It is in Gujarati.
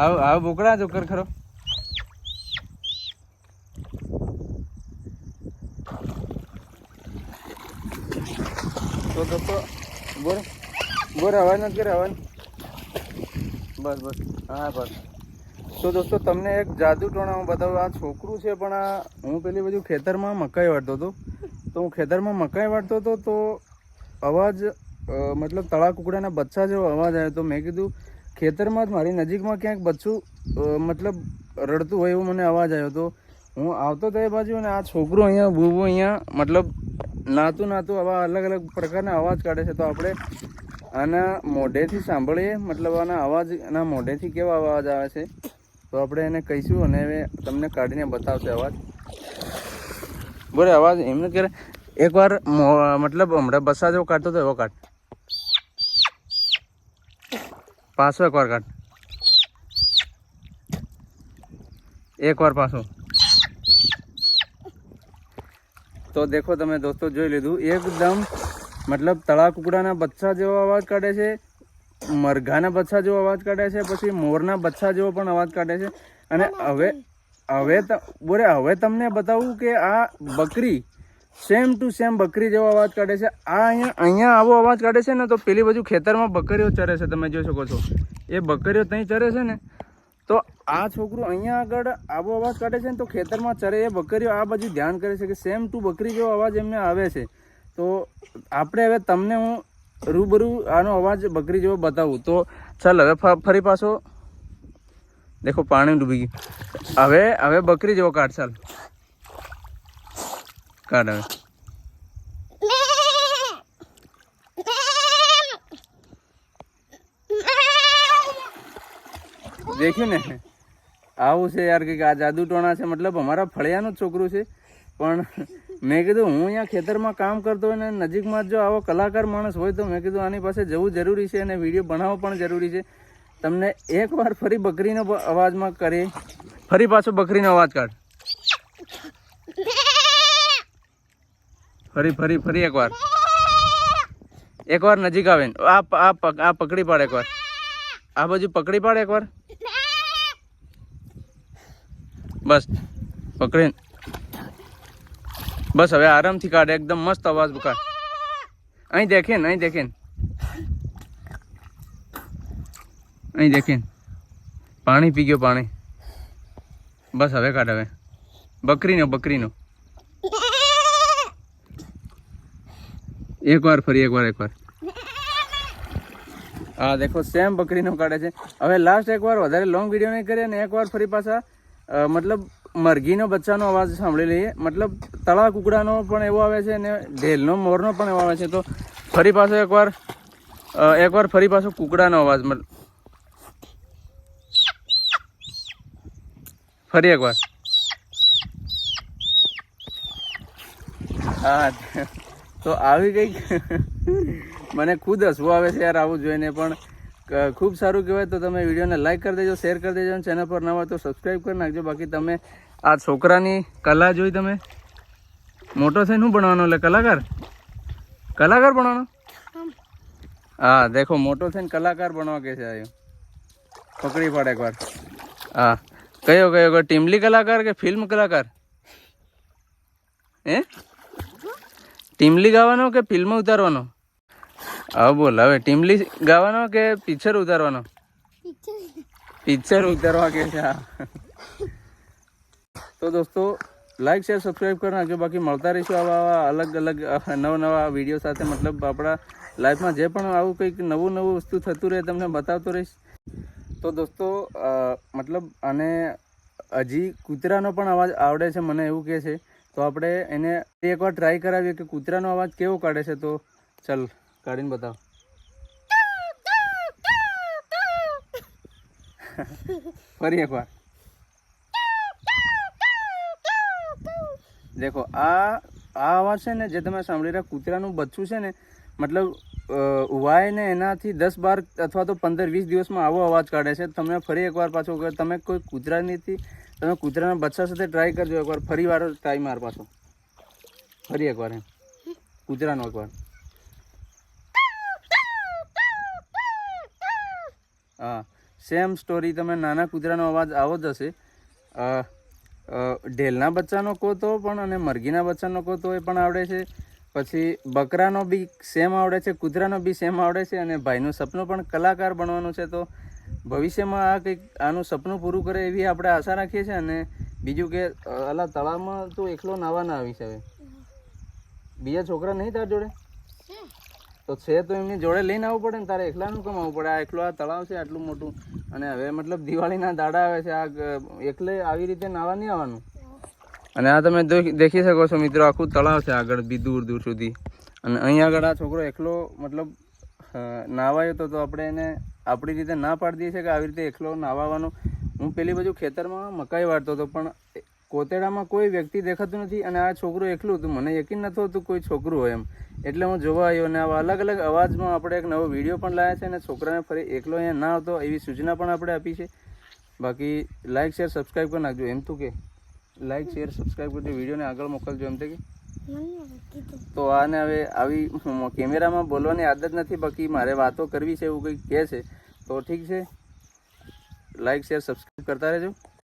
આવ આવ બોકડા જોકર ખરો. તો તો બોર બોર અવાજ નથી કરે અવાજ બસ બસ. હા બસ. તો દોસ્તો તમને એક જાદુ ટોણા હું બતાવું. આ છોકરું છે પણ આ હું પેલી બાજુ ખેતરમાં મકાઈ વાળતો હતો. તો હું ખેતરમાં મકાઈ વાળતો હતો તો અવાજ મતલબ તળા કુકડાના બચ્ચા જેવો અવાજ આવ્યો તો મેં કીધું ખેતરમાં જ મારી નજીકમાં ક્યાંક બચ્ચું મતલબ રડતું હોય એવો મને અવાજ આવ્યો તો હું આવતો તો એ બાજુ અને આ છોકરો અહીંયા, બૂબો અહીંયા, મતલબ નાતું નાતું આવા અલગ અલગ પ્રકારના અવાજ કાઢે છે. તો આપણે આના મોઢેથી સાંભળીએ, મતલબ આના અવાજ, આના મોઢેથી કેવા અવાજ આવે છે. તો આપણે એને કહીશું અને હવે તમને કાઢીને બતાવશે અવાજ. બોલે, અવાજ એમને કે એકવાર મતલબ હમણાં બસા જેવો કાઢતો હતો એવો કાઢ. પાછો એકવાર કાઢ. એકવાર પાછો. તો દેખો તમે દોસ્તો, જોઈ લીધું. એકદમ મતલબ તળા કુકડાના બચ્ચા જેવો અવાજ કાઢે છે, મરઘાના બચ્ચા જેવો અવાજ કાઢે છે, પછી મોરના બચ્ચા જેવો પણ અવાજ કાઢે છે. અને હવે હવે બોરે હવે તમને બતાવું કે આ બકરી સેમ ટુ સેમ બકરી જેવો અવાજ કાઢે છે. આ અહીંયા અહીંયા આવો અવાજ કાઢે છે ને તો પેલી બાજુ ખેતરમાં બકરીઓ ચરે છે, તમે જોઈ શકો છો. એ બકરીઓ ત્યાં ચરે છે ને, તો આ છોકરું અહીંયા આગળ આવો અવાજ કાઢે છે ને તો ખેતરમાં ચરે. એ બકરીઓ આ બાજુ ધ્યાન કરે છે કે સેમ ટુ બકરી જેવો અવાજ એમને આવે છે. તો આપણે હવે તમને હું રૂબરૂ આનો અવાજ બકરી જેવો બતાવું. તો ચાલ હવે ફરી પાછો. દેખો, પાણી ડૂબી ગયું. હવે હવે બકરી જેવો કાઢ, ચાલ. કાઢ હવે દેખ્યું ને. આવું છે યાર કે આ જાદુ ટોણા છે. મતલબ અમારા ફળિયાનું જ છોકરું છે. પણ મેં કીધું હું અહીંયા ખેતરમાં કામ કરતો હોય ને નજીકમાં જ જો આવો કલાકાર માણસ હોય તો મેં કીધું આની પાસે જવું જરૂરી છે અને વીડિયો બનાવવો પણ જરૂરી છે. તમને એકવાર ફરી બકરીનો અવાજમાં કરી. ફરી પાછો બકરીનો અવાજ કાઢ. ફરી ફરી ફરી એકવાર. એકવાર નજીક આવે આ આ આ પકડી પાડ એકવાર. આ બાજુ પકડી પાડ એકવાર. બસ, પકડીને. બસ, હવે આરામથી કાઢે, એકદમ મસ્ત અવાજ કાઢ અહીં દેખે ને અહીં દેખે અહીં દેખે પાણી પી ગયો પાણી. બસ, હવે કાઢ, હવે. બકરીનો બકરીનો. એકવાર ફરી, એકવાર એકવાર. હા દેખો સેમ બકરીનો કાઢે છે. હવે લાસ્ટ એક વાર વધારે લોંગ વીડિયો નહીં કરીએ ને એકવાર ફરી પાછા મતલબ મરઘીનો બચ્ચાનો અવાજ સાંભળી લઈએ. મતલબ તળા કુકડાનો પણ એવો આવે છે અને ઢેલનો, મોરનો પણ એવો આવે છે. તો ફરી પાછો એકવાર એકવાર ફરી પાછો કુકડાનો અવાજ, મતલબ. ફરી એકવાર. હા તો આવી કંઈક મને ખુદ હસવું આવે છે યાર આવું જોઈને, પણ ખૂબ સારું કહેવાય તો તમે વિડીયોને લાઈક કરી દેજો શેર કરી દેજો, અને ચેનલ પર નવા તો સબસ્ક્રાઈબ કરી નાખજો. બાકી તમે આ છોકરાની કલા જોઈ તમે. મોટો થઈને શું ભણવાનો એટલે કલાકાર? કલાકાર ભણવાનો? હા, દેખો, મોટો થઈને કલાકાર બનવા કે છે આ પકડી પાડે એકવાર. હા. કયો કયો કયો, ટીમલી કલાકાર કે ફિલ્મ કલાકાર? હે? ટીમલી ગાવાનો કે ફિલ્મ ઉતારવાનો? હા, બોલ. હવે ટીમલી ગાવાનો કે પિક્ચર ઉતારવાનો? પિક્ચર ઉતારવા કે છે તો દોસ્તો લાઈક શેર સબસ્ક્રાઈબ કરી નાખજો બાકી મળતા રહીશું આવા આવા અલગ અલગ નવા નવા વીડિયો સાથે. મતલબ આપણા લાઈફમાં જે પણ આવું કંઈક નવું નવું વસ્તુ થતું રહે, તમને બતાવતો રહીશ. તો દોસ્તો મતલબ અને હજી કૂતરાનો પણ અવાજ આવડે છે, મને એવું કહે છે. તો આપણે એને એકવાર ટ્રાય કરાવીએ કે કૂતરાનો અવાજ કેવો કાઢે છે તો ચાલ, કાઢીને બતાવ. ફરી એકવાર. દેખો, આ આ અવાજ છે ને જે તમે સાંભળી રહ્યા કૂતરાનું બચ્ચું છે ને, મતલબ ને એનાથી દસ બાર અથવા તો પંદર વીસ દિવસમાં આવો અવાજ કાઢે છે. તમે ફરી એકવાર પાછો તમે કોઈ કૂતરાનીથી તમે કૂતરાના બચ્ચા સાથે ટ્રાય કરજો એકવાર. ફરી વાર ટ્રાય માર પાછો. ફરી એકવાર એમ. કૂતરાનો એકવાર. હા. સેમ સ્ટોરી તમે નાના કૂતરાનો અવાજ આવો જ હશે. ઢેલના બચ્ચાનો કહો તો પણ અને મરઘીના બચ્ચાનો કહો તો એ પણ આવડે છે. પછી બકરાનો બી સેમ આવડે છે, કૂતરાનો બી સેમ આવડે છે અને ભાઈનું સપનું પણ કલાકાર બનવાનું છે તો ભવિષ્યમાં આ કંઈક આનું સપનું પૂરું કરે એવી આપણે આશા રાખીએ છીએ અને બીજું કે અલા તળાવમાં તું એકલો નાવા ના આવીશ હવે. બીજા છોકરા નહીં તાર જોડે? તો છે તો એમની જોડે લઈને આવવું પડે ને તારે એકલાનું કમાવવું પડે? આ એકલો આ તળાવ છે, આટલું મોટું. અને હવે મતલબ દિવાળીના દાડા આવે છે, આ એકલે આવી રીતે નાવા નહીં આવવાનું? અને આ તમે દેખી શકો છો મિત્રો, આખું તળાવ છે આગળ બી દૂર દૂર સુધી. અને અહીં આગળ આ છોકરો એકલો મતલબ નાવાયો તો તો આપણે એને આપણી રીતે ના પાડી દઈએ છીએ કે આવી રીતે એકલો નાવાનું હું પેલી બાજુ ખેતરમાં મકાઈ વાળતો હતો, પણ કોતેડામાં કોઈ વ્યક્તિ દેખાતું નથી અને આ છોકરું એકલું હતું. મને યકીન નહોતું હતું કોઈ છોકરું હોય એમ. એટલે હું જોવા આવ્યો અને આવા અલગ અલગ અવાજમાં આપણે એક નવો વીડિયો પણ લાવ્યા છે અને છોકરાને ફરી એકલો અહીંયા ના આવતો એવી સૂચના પણ આપણે આપી છે. બાકી લાઇક શેર સબસ્ક્રાઈબ કરી નાખજો. એમ તું કે લાઇક શેર સબસ્ક્રાઈબ કરજો. વિડીયોને આગળ મોકલજો. એમ તે કે તો આને હવે આવી કેમેરામાં બોલવાની આદત નથી, બાકી મારે વાતો કરવી છે એવું કંઈક કહે છે. તો ઠીક છે. લાઇક શેર સબસ્ક્રાઈબ કરતા રહેજો.